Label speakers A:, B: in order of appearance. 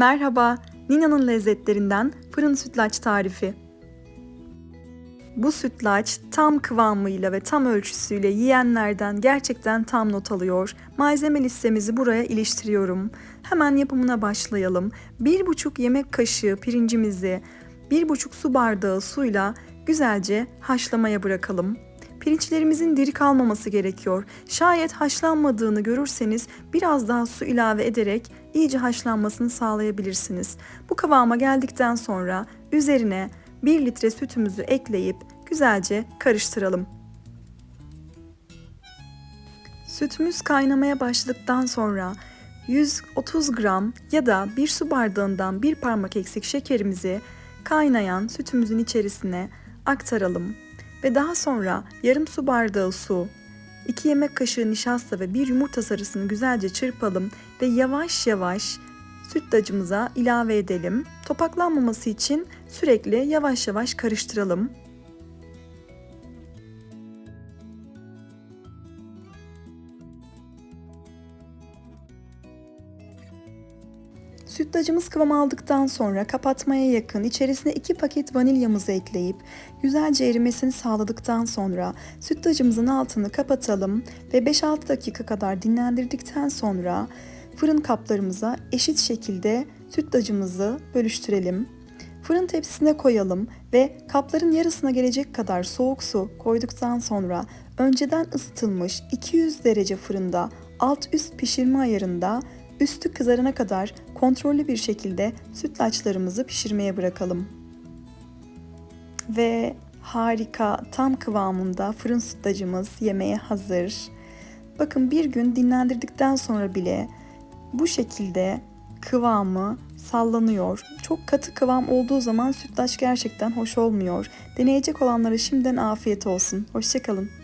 A: Merhaba, Nina'nın lezzetlerinden fırın sütlaç tarifi. Bu sütlaç tam kıvamıyla ve tam ölçüsüyle yiyenlerden gerçekten tam not alıyor. Malzeme listemizi buraya iliştiriyorum. Hemen yapımına başlayalım. 1,5 yemek kaşığı pirincimizi 1,5 su bardağı suyla güzelce haşlamaya bırakalım. Pirinçlerimizin diri kalmaması gerekiyor. Şayet haşlanmadığını görürseniz biraz daha su ilave ederek iyice haşlanmasını sağlayabilirsiniz. Bu kıvama geldikten sonra üzerine 1 litre sütümüzü ekleyip güzelce karıştıralım. Sütümüz kaynamaya başladıktan sonra 130 gram ya da bir su bardağından bir parmak eksik şekerimizi kaynayan sütümüzün içerisine aktaralım ve daha sonra yarım su bardağı su, 2 yemek kaşığı nişasta ve bir yumurta sarısını güzelce çırpalım ve yavaş yavaş sütlacımıza ilave edelim. Topaklanmaması için sürekli yavaş yavaş karıştıralım. Sütlacımız kıvam aldıktan sonra kapatmaya yakın içerisine 2 paket vanilyamızı ekleyip güzelce erimesini sağladıktan sonra sütlacımızın altını kapatalım ve 5-6 dakika kadar dinlendirdikten sonra fırın kaplarımıza eşit şekilde sütlacımızı bölüştürelim. Fırın tepsisine koyalım ve kapların yarısına gelecek kadar soğuk su koyduktan sonra önceden ısıtılmış 200 derece fırında alt üst pişirme ayarında üstü kızarana kadar kontrollü bir şekilde sütlaçlarımızı pişirmeye bırakalım. Ve harika tam kıvamında fırın sütlacımız yemeğe hazır. Bakın bir gün dinlendirdikten sonra bile bu şekilde kıvamı sallanıyor. Çok katı kıvam olduğu zaman sütlaç gerçekten hoş olmuyor. Deneyecek olanlara şimdiden afiyet olsun. Hoşçakalın.